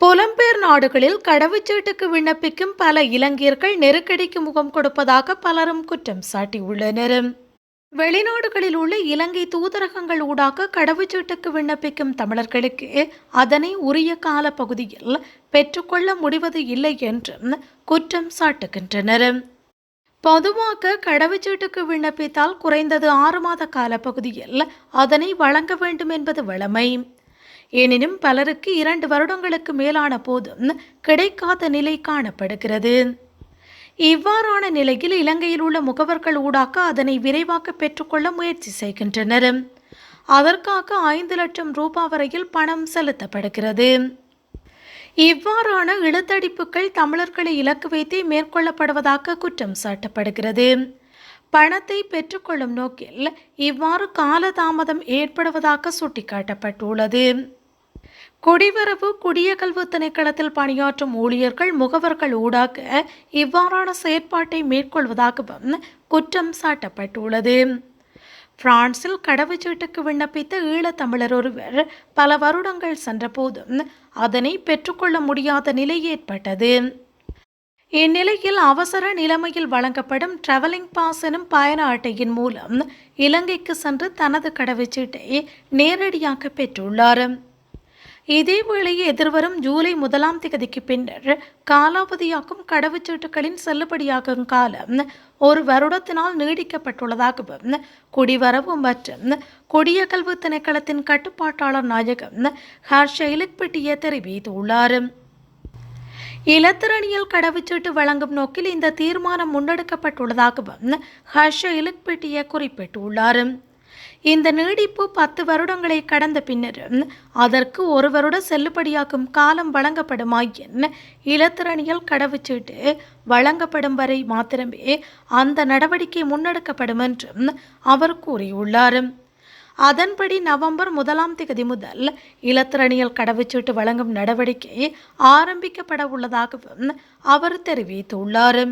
புலம்பெயர் நாடுகளில் கடவுச்சீட்டுக்கு விண்ணப்பிக்கும் பல இலங்கையர்கள் நெருக்கடிக்கு முகம் கொடுப்பதாக பலரும் குற்றம் சாட்டியுள்ளனர். வெளிநாடுகளில் உள்ள இலங்கை தூதரகங்கள் ஊடாக கடவுச்சீட்டுக்கு விண்ணப்பிக்கும் தமிழர்களுக்கு அதனை உரிய கால பகுதியில் பெற்றுக்கொள்ள முடிவது இல்லை என்றும் குற்றம் சாட்டுகின்றனர். பொதுவாக கடவுச்சீட்டுக்கு விண்ணப்பித்தால் குறைந்தது ஆறு மாத கால பகுதியில் அதனை வழங்க வேண்டும் என்பது வழமை. எனினும் பலருக்கு இரண்டு வருடங்களுக்கு மேலான போதும் கிடைக்காத நிலை காணப்படுகிறது. இவ்வாறான நிலையில் இலங்கையில் உள்ள முகவர்கள் ஊடாக அதனை விரைவாக பெற்றுக்கொள்ள முயற்சி செய்கின்றனர். அதற்காக ஐந்து லட்சம் ரூபாய் வரையில் பணம் செலுத்தப்படுகிறது. இவ்வாறான இழுத்தடிப்புகள் தமிழர்களை இலக்கு வைத்தே மேற்கொள்ளப்படுவதாக குற்றம் சாட்டப்படுகிறது. பணத்தை பெற்றுக்கொள்ளும் நோக்கில் இவ்வாறு காலதாமதம் ஏற்படுவதாக சுட்டிக்காட்டப்பட்டுள்ளது. குடிவரவு குடியகல்வு திணைக்களத்தில் பணியாற்றும் ஊழியர்கள் முகவர்கள் ஊடாக இவ்வாறான செயற்பாட்டை மேற்கொள்வதாகவும் குற்றம் சாட்டப்பட்டுள்ளது. பிரான்சில் கடவுச்சீட்டுக்கு விண்ணப்பித்த ஈழத்தமிழர் ஒருவர் பல வருடங்கள் சென்றபோதும் அதனை பெற்றுக்கொள்ள முடியாத நிலை ஏற்பட்டது. இந்நிலையில் அவசர நிலைமையில் வழங்கப்படும் டிராவலிங் பாஸ் எனும் பயண அட்டையின் மூலம் இலங்கைக்கு சென்று தனது கடவுச்சீட்டை நேரடியாக பெற்றுள்ளார். இதேவேளையே எதிர்வரும் ஜூலை முதலாம் தேதிக்கு பின்னர் காலாவதியாகும் கடவுச்சீட்டுகளின் செல்லுபடியாகும் காலம் ஒரு வருடத்தினால் நீடிக்கப்பட்டுள்ளதாகவும் குடிவரவு மற்றும் குடியகல்வு திணைக்களத்தின் கட்டுப்பாட்டாளர் நாயகம் ஹர்ஷ இலக்பெட்டிய தெரிவித்துள்ளார். இலத்திரனியல் கடவுச்சீட்டு வழங்கும் நோக்கில் இந்த தீர்மானம் முன்னெடுக்கப்பட்டுள்ளதாகவும் ஹர்ஷ இலக்பெட்டிய குறிப்பிட்டுள்ளார். இந்த நீடிப்பு பத்து வருடங்களை கடந்த பின்னரும் அதற்கு ஒரு வருட செல்லுபடியாகும் காலம் வழங்கப்படுமாயின் இலத்திரனியல் கடவுச்சீட்டு வழங்கப்படும் வரை மாத்திரமே அந்த நடவடிக்கை முன்னெடுக்கப்படும் என்றும் அவர் கூறியுள்ளார். அதன்படி நவம்பர் முதலாம் தேதி முதல் இலத்திரனியல் கடவுச்சீட்டு வழங்கும் நடவடிக்கை ஆரம்பிக்கப்பட உள்ளதாகவும் அவர் தெரிவித்துள்ளார்.